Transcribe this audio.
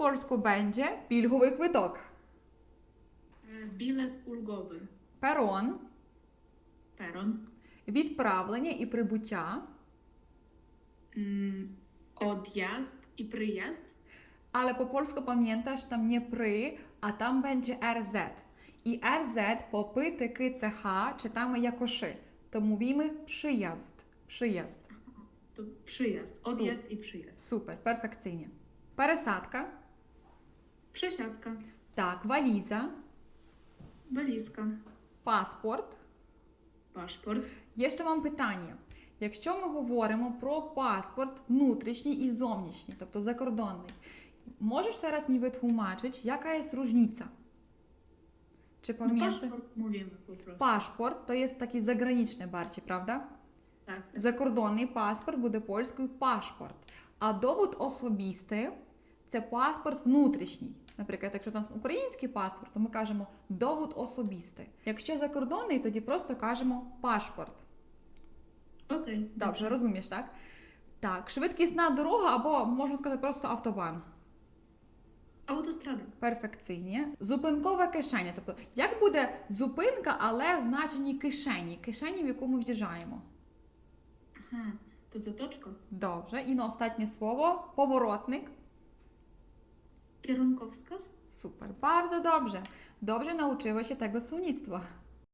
polsku będzie пільговий квиток? E, Bilet ulgowy. Перон, Peron. відправлення і прибуття. Mm, Odjazd i przyjazd. Ale po polsku pamiętasz, tam nie pry, a tam będzie RZ. I RZ po py, tyky, ch czytamy jako szy. To mówimy przyjazd. Przyjazd. To przyjazd. Odjazd i przyjazd. Super, perfekcyjnie. Пересадка. Przesiadka. Так, валіза, Walizka. паспорт. Paszport. Є ще вам питання. Якщо ми говоримо про паспорт внутрішній і зовнішній, тобто закордонний, можеш зараз мені витлумачити, яка є різниця? Чи No, пам'ятаєш? Пашпорт то є такий заграничний барчі, правда? Tak. Закордонний паспорт буде польською пашпорт. А довод особистий це паспорт внутрішній. Наприклад, якщо у нас український паспорт, то ми кажемо довод особистий. Якщо закордонний, тоді просто кажемо пашпорт. Okej. Добре, розумієш, так? Так, швидкісна дорога або можна сказати просто автобан. Autostrada. Перфекційні. Зупинкова кишеня. Тобто, як буде зупинка, але в значенні кишені, кишені, в яку ми в'їжджаємо. Aha. To zatoczka. Добре. І на останнє слово поворотник. Kierunkowskaz. Super, bardzo dobrze. Dobrze nauczyła się tego słownictwa.